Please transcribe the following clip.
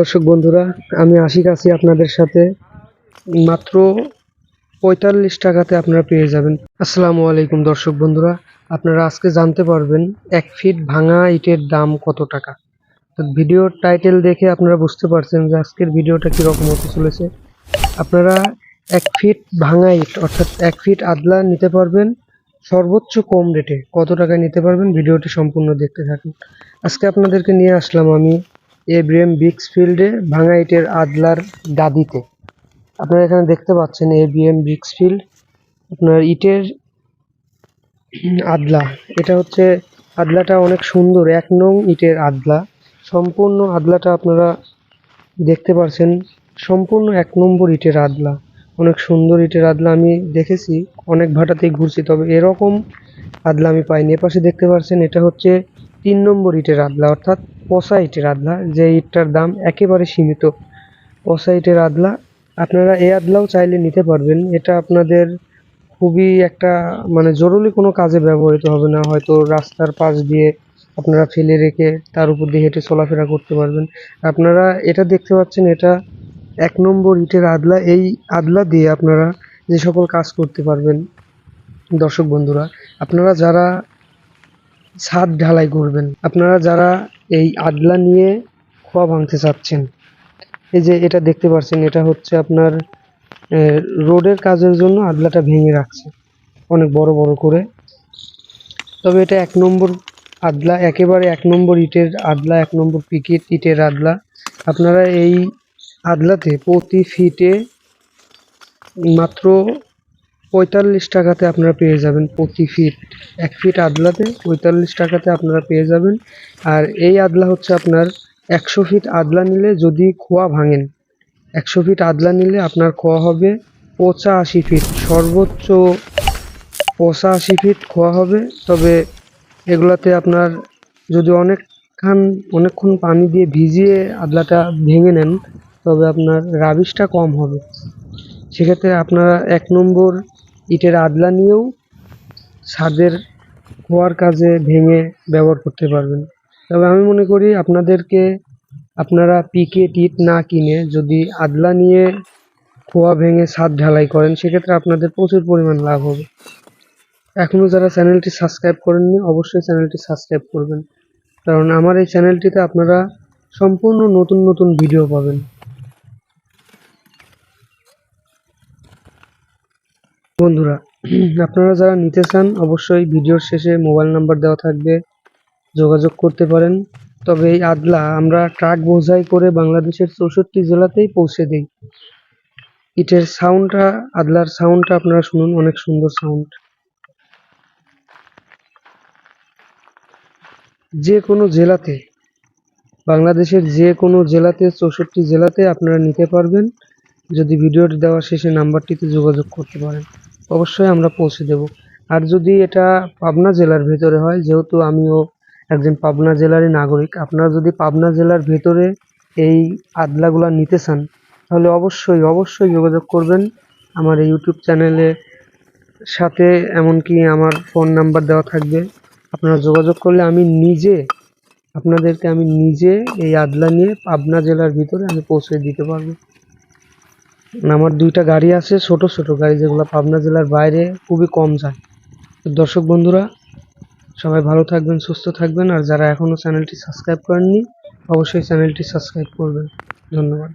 দর্শক বন্ধুরা, আমি আশিক আছি আপনাদের সাথে। মাত্র পঁয়তাল্লিশ টাকাতে আপনারা পেয়ে যাবেন। আসসালামু আলাইকুম দর্শক বন্ধুরা, আপনারা আজকে জানতে পারবেন এক ফিট ভাঙা ইটের দাম কত টাকা। ভিডিওর টাইটেল দেখে আপনারা বুঝতে পারছেন যে আজকের ভিডিওটা কীরকম হতে চলেছে। আপনারা এক ফিট ভাঙা ইট, অর্থাৎ এক ফিট আদলা নিতে পারবেন সর্বোচ্চ কম রেটে। কত টাকায় নিতে পারবেন? ভিডিওটি সম্পূর্ণ দেখতে থাকুন। আজকে আপনাদেরকে নিয়ে আসলাম আমি এবিএম বিক্স ফিল্ডে ভাঙা ইটের আদলার গাদিতে আপনারা এখানে দেখতে পাচ্ছেন এবিএম বিক্স ফিল্ড, আপনার ইটের আদলা। এটা হচ্ছে, আদলাটা অনেক সুন্দর, এক নং ইটের আদলা। সম্পূর্ণ আদলাটা আপনারা দেখতে পাচ্ছেন সম্পূর্ণ এক নম্বর ইটের আদলা। অনেক সুন্দর ইটের আদলা আমি দেখেছি, অনেক ভাটাতেই ঘুরছি, তবে এরকম আদলা আমি পাইনি। এপাশে দেখতে পাচ্ছেন এটা হচ্ছে তিন নম্বর ইটের আদলা, অর্থাৎ পচা ইটের আদলা যে ইটটার দাম একেবারে সীমিত। পচা ইটের আদলা আপনারা এই আদলাও চাইলে নিতে পারবেন। এটা আপনাদের খুবই একটা মানে জরুরি কোনো কাজে ব্যবহৃত হবে না। হয়তো রাস্তার পাশ দিয়ে আপনারা ফেলে রেখে তার উপর দিয়ে হেঁটে চলাফেরা করতে পারবেন। আপনারা এটা দেখতে পাচ্ছেন, এটা এক নম্বর ইটের আদলা এই আদলা দিয়ে আপনারা যে সকল কাজ করতে পারবেন, দর্শক বন্ধুরা, আপনারা যারা ছাদ ঢালাই করবেন। আপনারা যারা এই আদলা নিয়ে খোয়া ভাঙতে চাচ্ছেন, এই যে এটা দেখতে পাচ্ছেন এটা হচ্ছে আপনার রোডের কাজের জন্য আদলাটা ভেঙে রাখছে, অনেক বড় বড় করে। তবে এটা এক নম্বর আদলা, একেবারে এক নম্বর ইটের আদলা, এক নম্বর পিকেট ইটের আদলা। আপনারা এই আদলাতে প্রতি ফিটে মাত্র পঁয়তাল্লিশ টাকাতে আপনারা পেয়ে যাবেন প্রতি ফিট এক ফিট আদলাতে পঁয়তাল্লিশ টাকাতে আপনারা পেয়ে যাবেন। আর এই আদলা হচ্ছে আপনার একশো ফিট আদলা নিলে যদি খোয়া ভাঙেন, একশো ফিট আদলা নিলে আপনার খোয়া হবে পঁচাশি ফিট সর্বোচ্চ পঁচাশি ফিট খোয়া হবে। তবে এগুলাতে আপনার যদি অনেকক্ষণ অনেকক্ষণ পানি দিয়ে ভিজিয়ে আদলাটা ভেঙে নেন, তবে আপনার রাবিশটা কম হবে। সেক্ষেত্রে আপনারা এক নম্বর ইটের আদলা নিয়েও ছাদের খোয়ার কাজে ভেঙে ব্যবহার করতে পারবেন। তবে আমি মনে করি আপনাদেরকে, আপনারা পিকেট ইট না কিনে যদি আদলা নিয়ে খোয়া ভেঙে ছাদ ঢালাই করেন, সেক্ষেত্রে আপনাদের প্রচুর পরিমাণ লাভ হবে। এখনও যারা চ্যানেলটি সাবস্ক্রাইব করেননি, অবশ্যই চ্যানেলটি সাবস্ক্রাইব করবেন। কারণ আমার এই চ্যানেলটিতে আপনারা সম্পূর্ণ নতুন নতুন ভিডিও পাবেন। বন্ধুরা, আপনারা যারা নিতে চান, অবশ্যই ভিডিওর শেষে মোবাইল নাম্বার দেওয়া থাকবে, যোগাযোগ করতে পারেন। তবে এই আদলা আমরা ট্রাক বোঝাই করে বাংলাদেশের চৌষট্টি জেলাতেই পৌঁছে দিই। ইটের সাউন্ডটা, আদলার সাউন্ডটা আপনারা শুনুন, অনেক সুন্দর সাউন্ড। যে কোনো জেলাতে, বাংলাদেশের যে কোনো জেলাতে, চৌষট্টি জেলাতে আপনারা নিতে পারবেন। যদি ভিডিওটি দেওয়ার শেষে নাম্বারটিতে যোগাযোগ করতে পারেন। অবশ্যই আমরা পৌঁছে দেব। আর যদি এটা পাবনা জেলার ভেতরে হয়, যেহেতু আমিও একজন পাবনা জেলারই নাগরিক, আপনারা যদি পাবনা জেলার ভেতরে এই আদলাগুলা নিতে চান, তাহলে অবশ্যই অবশ্যই যোগাযোগ করবেন আমার এই ইউটিউব চ্যানেলে। সাথে এমনকি আমার ফোন নাম্বার দেওয়া থাকবে। আপনারা যোগাযোগ করলে আমি নিজে, আপনাদেরকে আমি নিজে এই আদলা নিয়ে পাবনা জেলার ভিতরে আমি পৌঁছে দিতে পারব। আমার দুইটা গাড়ি আছে, ছোট ছোট গাড়ি যেগুলো পাবনা জেলার বাইরে খুবই কম যায়। দর্শক বন্ধুরা, সবাই ভালো থাকবেন, সুস্থ থাকবেন, আর যারা এখনও চ্যানেলটি সাবস্ক্রাইব করেননি, অবশ্যই চ্যানেলটি সাবস্ক্রাইব করবেন। ধন্যবাদ।